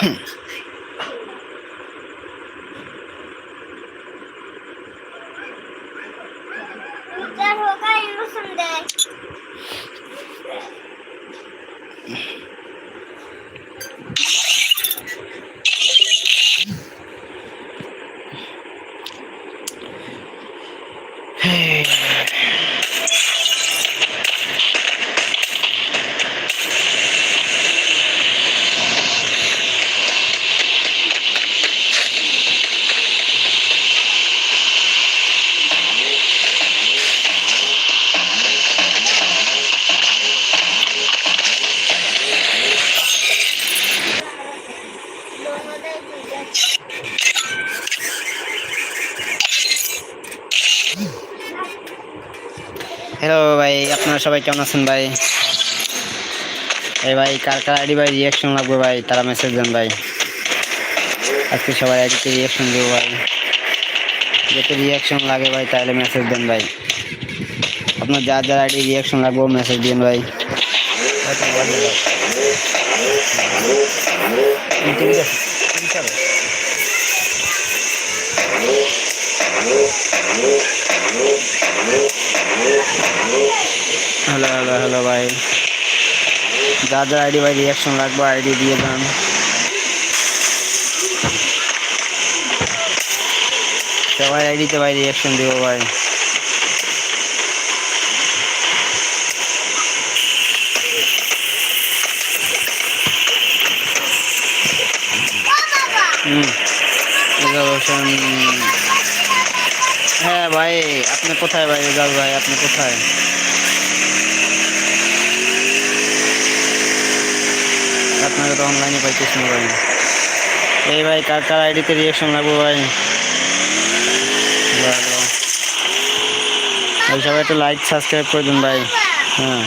can't. Hello ভাই আপনারা সবাই কেমন আছেন ভাই? এই ভাই কার কার আইডি ভাই রিয়াকশন লাগবে ভাই? তারা মেসেজ দেন ভাই। আজকে সবাই আইডিতে রিয়াকশন দেবো ভাই। যাতে রিয়াকশন লাগে ভাই তাহলে মেসেজ দেন ভাই। আপনার যার যার আইডি রিয়াকশন লাগবে মেসেজ দিন ভাই। হ্যালো হ্যালো হ্যালো ভাই। যার যার আইডি ভাই রিয়াকশন লাগবে, আইডি দিয়ে দেন। সবাই আইডিতে ভাই রিয়াকশন দেবো ভাই। হ্যাঁ ভাই, আপনি কোথায় ভাই? রেজাল ভাই, আপনি কোথায়? আপনাকে তো অনলাইনে পাইতেছি না। ভাই এই ভাই, কার কার আইডিতে রিয়াকশন লাগবো ভাই? ভাই সবাই একটু লাইক সাবস্ক্রাইব করে দিন ভাই। হ্যাঁ।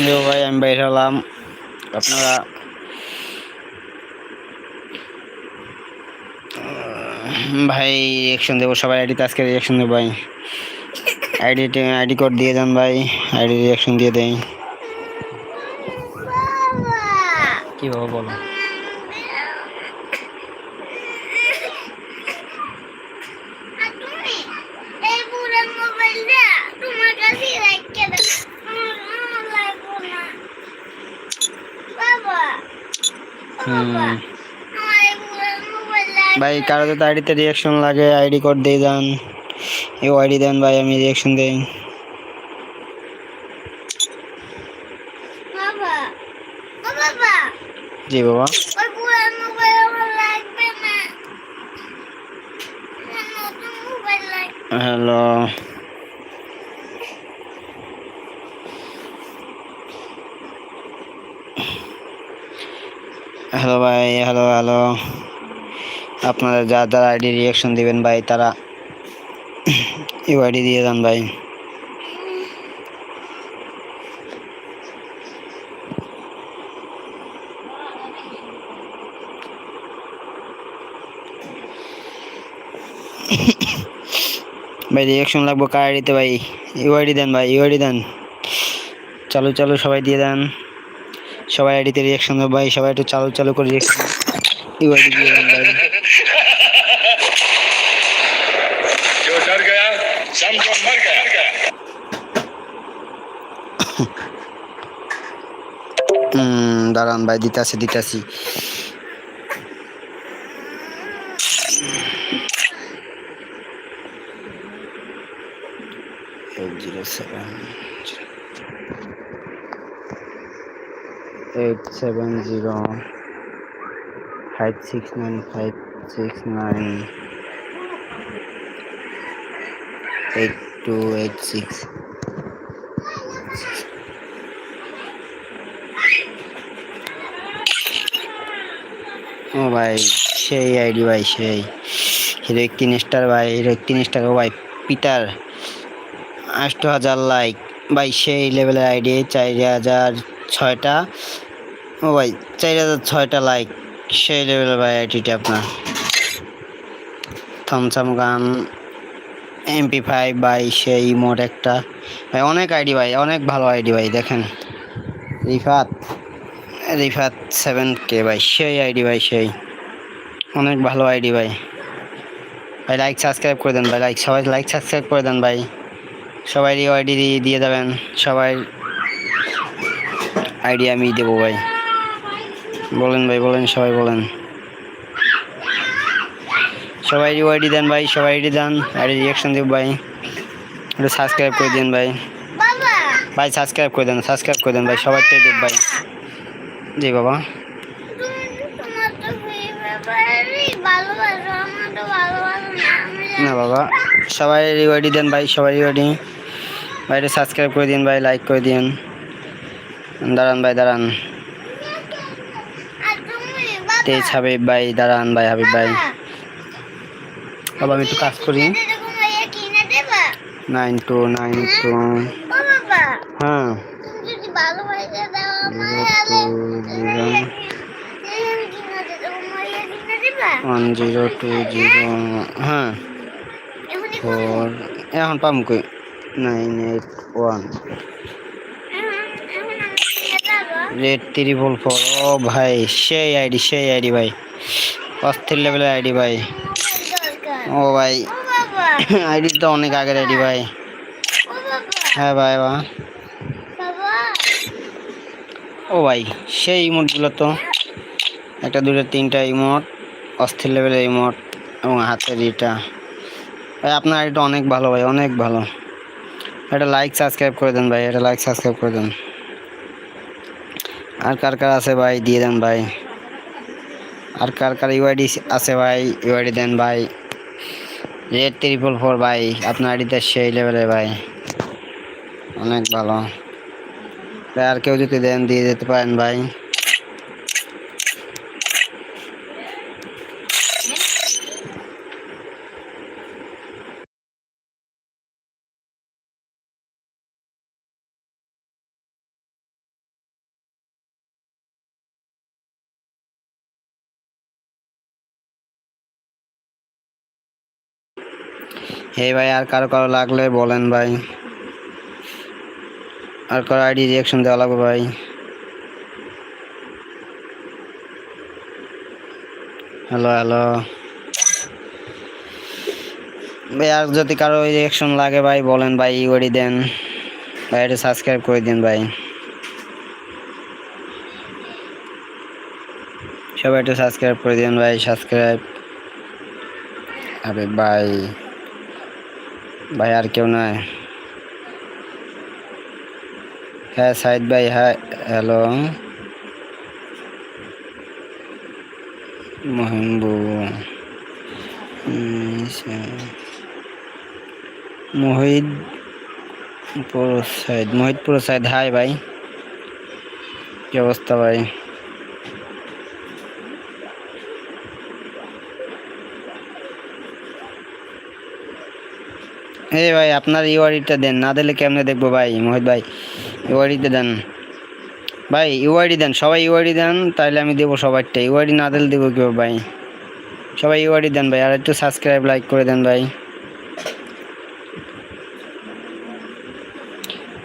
দেবো ভাই, আমি বাইরে হলাম। আপনারা ভাই রিয়াকশন দেবো সবাই আইডিতে আজকে রিয়াকশন দেবো ভাই। আইডি আইডি কোড দিয়ে দেন ভাই আইডি রিয়াকশন দিয়ে দেই। কি বলো বাবা লাগবে ভাই কারও যদি আইডিতে রিয়াকশন লাগে আইডি কোড দিয়ে দেন। ইউ আইডি দেন ভাই আমি রিয়াকশন দেই। জি বাবা। হ্যালো। হ্যালো ভাই হ্যালো হ্যালো। আপনারা যার যার আইডি রিয়াকশন দিবেন ভাই তারা ইউ আইডি দিয়ে দেন ভাই? ভাই রিয়াকশন লাগবে কার আইডিতে ভাই? ইউ আইডি দেন ভাই ইউ আইডি দেন। চালু চালু সবাই দিয়ে দেন। সবাই আইডিতে রিয়াকশন দেবো ভাই, সবাই একটু চালু চালু করে রিয়াকশন ইউ আইডি দিয়ে দেন ভাই। দাঁড়ান ভাই দিতাছি দিতাছি। Eight five nine five nine eight two eight six. ও ভাই, সেই আইডি ভাই, সেই। হিরো তিন স্টার, ভাই, হিরো তিন স্টার ও ভাই, পিটার। আষ্ট হাজার লাইক। ভাই, সেই লেভেলের আইডি, চার হাজার ছয়টা। ও ভাই, চার হাজার ছয়টা লাইক। সেই লেভেলের ভাই আইডিটা আপনার। থমসাম গান, এমপি ফাইভ, ভাই, সেই মোট একটা। ভাই, অনেক আইডি, ভাই, অনেক ভালো আইডি, ভাই, দেখেন। রিফাত। রিফাত সেভেন কে ভাই? সেই আইডি ভাই সেই। অনেক ভালো আইডি ভাই। ভাই লাইক সাবস্ক্রাইব করে দেন ভাই লাইক সবাই লাইক সাবস্ক্রাইব করে দেন ভাই। সবাই আইডি দিয়ে দেবেন সবাই আইডি আমি দেবো ভাই। বলেন ভাই বলেন সবাই বলেন। সবাই আইডি দেন ভাই সবাই আইডি দেন। আইডি রিয়াকশন দেব ভাই। একটু সাবস্ক্রাইব করে দিন ভাই। ভাই সাবস্ক্রাইব করে দেন সাবস্ক্রাইব করে দেন ভাই সবাইটাই দেব ভাই। জি বাবা। না বাবা। সবাই রিওয়ার্ডি দেন ভাই সবাই রিওয়ার্ডি ভাইটা সাবস্ক্রাইব করে দিন ভাই লাইক করে দিন। দাঁড়ান ভাই দাঁড়ান। তেজ হাবিব ভাই দাঁড়ান ভাই হাবিব ভাই। বাবা আমি একটু কাজ করি। নাইন টু নাইন টু বাবা হ্যাঁ। তুমি ওয়ান জিরো টু জিরো হ্যাঁ। ফোর, এখন পাম কই? Nine eight one. Red triple four ও ভাই, সেই আইডি সেই আইডি ভাই। অস্থির লেভেলের আইডি ভাই। ও ভাই আইডি তো অনেক আগের আইডি ভাই। হ্যাঁ ভাই, বা। ও ভাই, সেই ইমোটগুলো তো একটা দুটো তিনটা ইমোট, অস্থির লেভেলের ইমোট এবং হাতের ইটা। ভাই, আপনার আইডিটা অনেক ভালো ভাই, অনেক ভালো। এটা লাইক সাবস্ক্রাইব করে দেন ভাই, এটা লাইক সাবস্ক্রাইব করে দেন। আর কার কার আছে ভাই, দিয়ে দেন ভাই। আর কার কার ইউআইডি আছে ভাই ইউআইডি দেন ভাই। রেড ত্রিপল ফোর ভাই, আপনার আইডিতে সেই লেভেলের ভাই। অনেক ভালো। আর কেউ যদি দেন, দিয়ে যেতে পারেন ভাই। হে ভাই, আর কারও কারও লাগলে বলেন ভাই। আর কারও আইডি রিয়াকশন দেওয়া লাগবে ভাই। হ্যালো হ্যালো ভাই, আর যদি কারও রিয়াকশন লাগে ভাই, বলেন ভাই ইউআইডি দেন। ভাই, এটা সাবস্ক্রাইব করে দিন ভাই। সবাই একটু সাবস্ক্রাইব করে দিন ভাই সাবস্ক্রাইব আরে ভাই। ভাই, আর কেউ নাই। হ্যাঁ সাইদ ভাই হ্যাঁ হ্যালো মহিমবু মোহিত পুরো সাইদ, মোহিত পুরো সাইদ হাই ভাই। কি অবস্থা ভাই? এই ভাই, আপনার ইউআইডিটা দেন, না দিলে কেমনে দেখব ভাই, মোহিত ভাই? ইউআইডিটা দেন। ভাই, ইউআইডি দেন। সবাই ইউআইডি দেন তাহলে আমি দেবো সবারটা ইউআইডি না দিলে দেবো কেউ ভাই? সবাই ইউআইডি দেন ভাই, আর একটু সাবস্ক্রাইব লাইক করে দেন ভাই।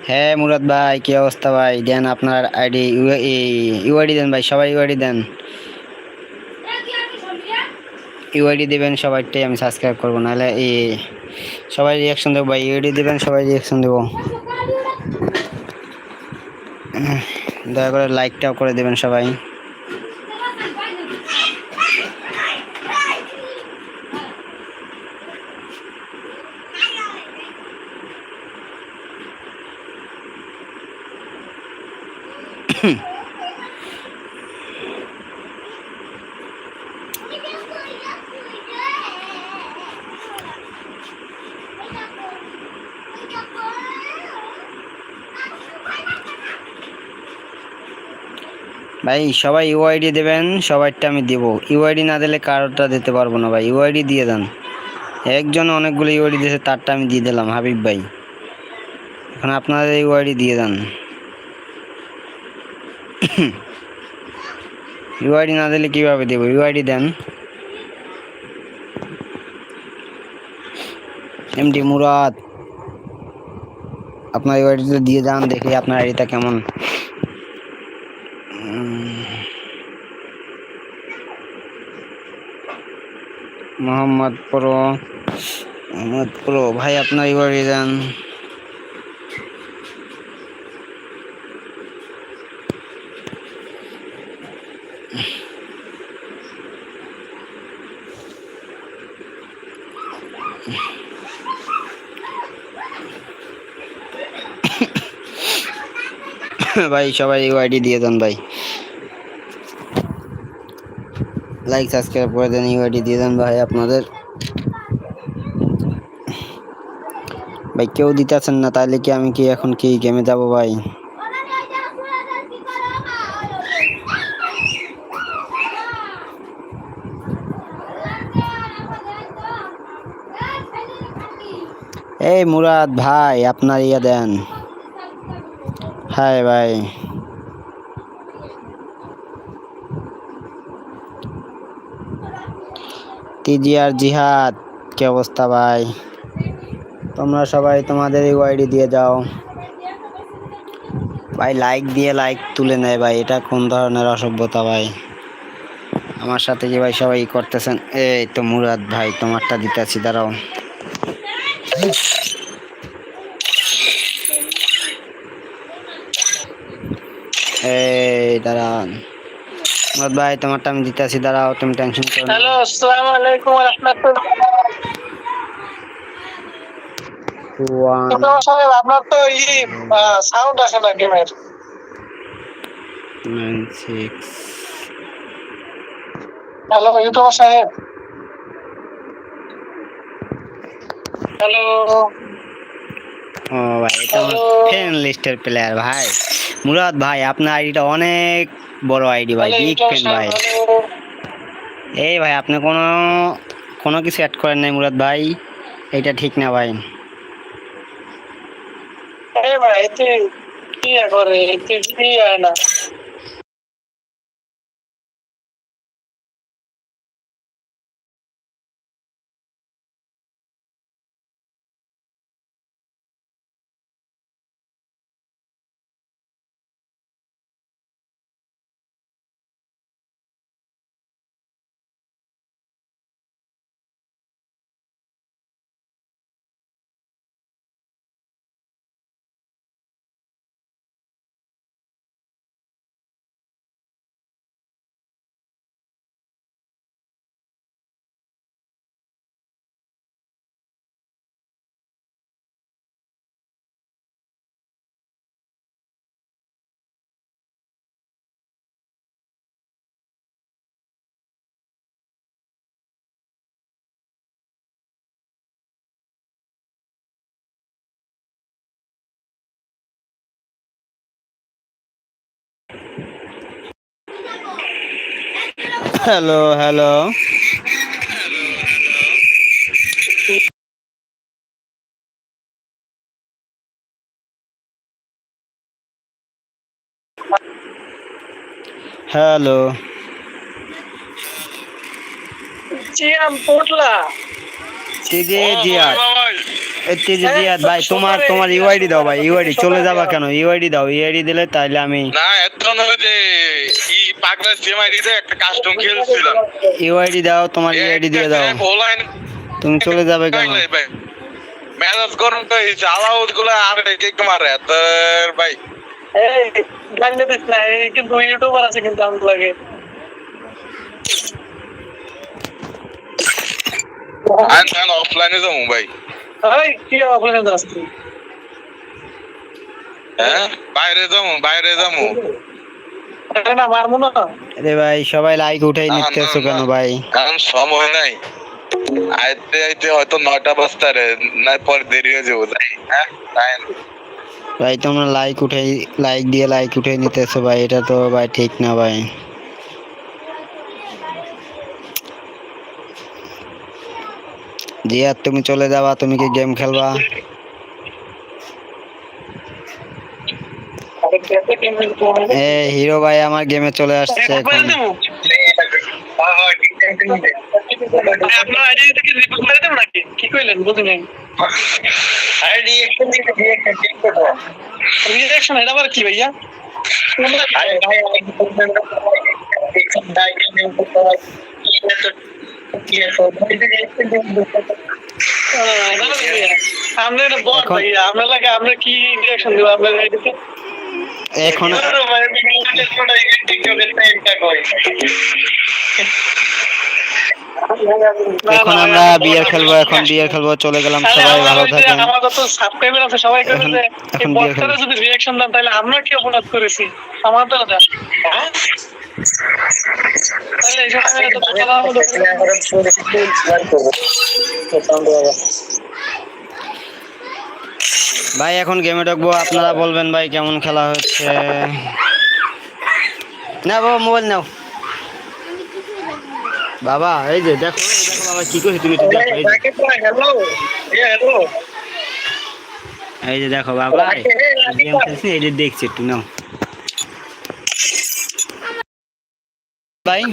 হ্যাঁ মুরাদ ভাই, কী অবস্থা ভাই? দেন আপনার আইডি ইউআইডি দেন ভাই, সবাই ইউআইডি দেন। ইউআইডি দেবেন সবাইটাই আমি সাবস্ক্রাইব করব। নাহলে এই, সবাই রিয়াকশন দেবো ভাই, ইউআইডি দেবেন, সবাই রিয়াকশন দেবো। দয়া করে লাইকটাও করে দেবেন সবাই। ভাই, সবাই ইউআইডি দেবেন সবাইটা আমি দেবো। ইউআইডি না দিলে কারোরটা দিতে পারব না ভাই। ইউআইডি দিয়ে দেন। একজন অনেকগুলো ইউআইডি দিয়েছে, তারটা আমি দিয়ে দিলাম, হাবিব ভাই। এখন আপনাদের ইউআইডি দিয়ে দেন। ইউআইডি না দিলে কীভাবে দেবো? ইউআইডি দেন। এমডি মুরাদ। আপনার ইউআইডিটা দিয়ে যান, দেখি আপনার আইডিটা কেমন। মোহাম্মদ প্রো। মোহাম্মদ প্রো ভাই আপনার ইউআইডি যান ভাই সবাই ইউআইডি দিয়ে দেন ভাই। লাইক সাবস্ক্রাইব করে দেন ইউআইডি দিয়ে দেন ভাই আপনাদের। ভাই, কেউ দিতেছেন না তাহলে কি আমি কি এখন কি গেমে যাব ভাই? এই মুরাদ ভাই, আপনার ইয়ে দেন। হাই ভাই। তিজি আর জিহাদ, কি অবস্থা ভাই? তোমরা সবাই তোমাদের ইউআইডি দিয়ে যাও ভাই লাইক দিয়ে লাইক তুলে নেয় ভাই, এটা কোন ধরনের অসভ্যতা ভাই? আমার সাথে যে ভাই সবাই করতেছেন, এই তো মুরাদ ভাই, তোমারটা দিতেছি, দাঁড়াও। এই, দাঁড়ান। মুরাদ ভাই তোমারটা আমি দিতেছি দাঁড়াও তুমি টেনশন করো না। হ্যালো আসসালামু আলাইকুম ওয়া রাহমাতুল্লাহ One, ইউটিউবার সাহেব আপনার তো ই সাউন্ড আসে না গেমের nine, six. হ্যালো ইউটিউবার সাহেব হ্যালো ও ভাই এটা আমার ফ্রেন্ড লিস্টের প্লেয়ার ভাই। মুরাদ ভাই আপনার আইডিটা অনেক বড় আইডি ভাই। বিগ ফ্যান ভাই। এই ভাই আপনি কোনো কোনো কিছু অ্যাড করেন নাই মুরাদ ভাই? এটা ঠিক না ভাই। এই ভাই এতে কি করে এতে কি হয় না। হ্যালো হ্যালো হ্যালো চিয়াম পোটলা তিজি জিয়াদ এই তিজি জিয়াদ ভাই তোমার তোমার ইউআইডি দাও ভাই ইউআইডি চলে যাবা কেন? ইউআইডি দাও ইউআইডি দিলে তাইলে আমি না এত ওই যে ই পাগলা সিম আইডিতে একটা কাস্টম খেলছিলাম। ইউআইডি দাও তোমার ইউআইডি দিয়ে দাও। তুমি চলে যাবে কেন? মেজাজ গরম তো এই আলাউদগুলো আর কেক মারে তোর ভাই। এই গান দিস না এই কিন্তু ইউটিউবার আছে কিন্তু লাগে। অফলাইনে যাব ভাই। এই কি অবস্থা? যাচ্ছে হ্যাঁ বাইরে যাব বাইরে যাব। আরে না মারমু না। আরে ভাই সবাই লাইক উঠাই নিতেছো কেন ভাই? কারণ সময় নাই। আইতে আইতে হয়তো নয়টা না পরে দেরি হয়ে যাব তাই হ্যাঁ তাই ভাই তোমরা লাইক উঠাই লাইক দিয়ে লাইক উঠাই নিতেছো ভাই এটা তো ভাই ঠিক না ভাই। জিয়াদ তুমি চলে যাবা তুমি কি গেম খেলবা? এ হিরো ভাই আমার গেমে চলে আসছে এখন। কি ভাইয়া এখন- এখন আমরা বিয়ার খেলব এখন বিয়ার খেলব চলে গেলাম সবাই ভালো থাকেন। আমার যত সাবস্ক্রাইবার আছে সবাই করে যে এই বক্তারা যদি রিয়াকশন দেন তাহলে আমরা কি অপরাধ করেছি? আমার ভাই, এখন গেমে ঢুকবো। আপনারা বলবেন ভাই কেমন খেলা হচ্ছে। না বাবা মোবাইল নাও। বাবা, এই যে দেখো বাবা, কি করছি তুমি এই যে। দেখো বাবা এই যে দেখছি, একটু নাও। ভাই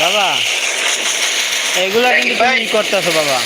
বাবা এগুলা কিন্তু তুমি করতেছো বাবা।